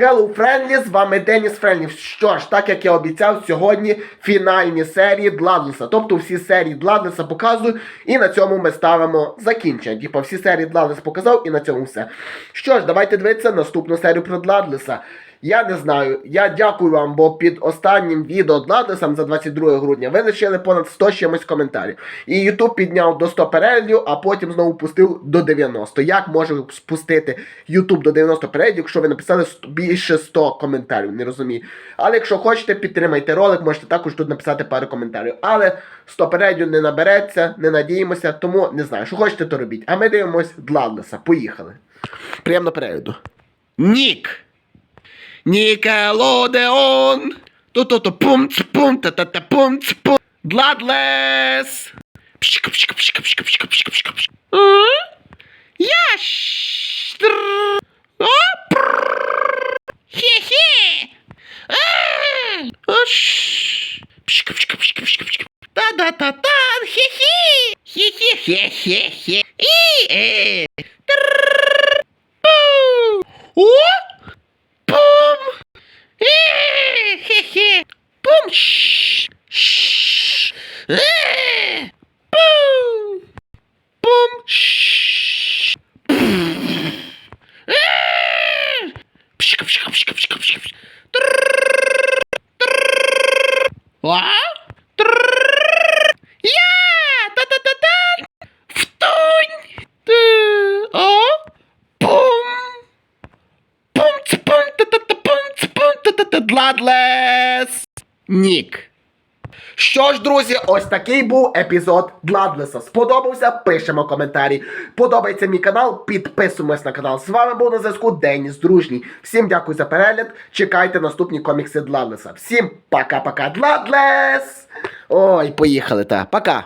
Hello Friendly, з вами Деніс Френлі. Що ж, так як я обіцяв, сьогодні фінальні серії Дладлеса. Тобто всі серії Дладлеса показую, і на цьому ми ставимо закінчення. Типа всі серії Дладлес показав, і на цьому все. Що ж, давайте дивитися наступну серію про Дладлеса. Я не знаю. Я дякую вам, бо під останнім відео Дладлесом за 22 грудня ви лишили понад 100 чимось коментарів. І YouTube підняв до 100 переглядів, а потім знову пустив до 90. Як може спустити YouTube до 90 переглядів, якщо ви написали більше 100 коментарів? Не розумію. Але якщо хочете, підтримайте ролик, можете також тут написати пару коментарів. Але 100 переглядів не набереться, не надіємося, тому не знаю, що хочете, то робіть. А ми дивимось Дладлеса. Поїхали. Приємно перегляду. Нік! Нікелодеон. То-то-то пум ц пум та та та пум ц пум. Дладлес. Пшика пшика пшика пшика пшика пшика пшика пшика. Яш. Хе-хе. Аш. Пшика пшика пшика пшика пшика. Та-да-та-та. Хе-хе. Хе-хе-хе-хе-хе. І-е. О! Пум! Е, Хе-хе! Пум! Шш! Шш! Е, Пум! Пум! Шш! Пум! Е, Пшика, пшика, пшика, пшика, пшика, пшика. Трррр, трррр. А? Трррр. Я! Та-та-та-та! Втунь! Ти- А? Пум! Пум ц пум та та та пум Що ж, друзі, ось такий був епізод Бладлеса. Сподобався? Пишемо коментарі. Подобається мій канал, підписуємось на канал. З вами був на зв'язку Деніс Дружній. Всім дякую за перегляд. Чекайте наступні комікси Дладлеса. Всім пока-пока, Дладлес! Ой, поїхали, та. Пока.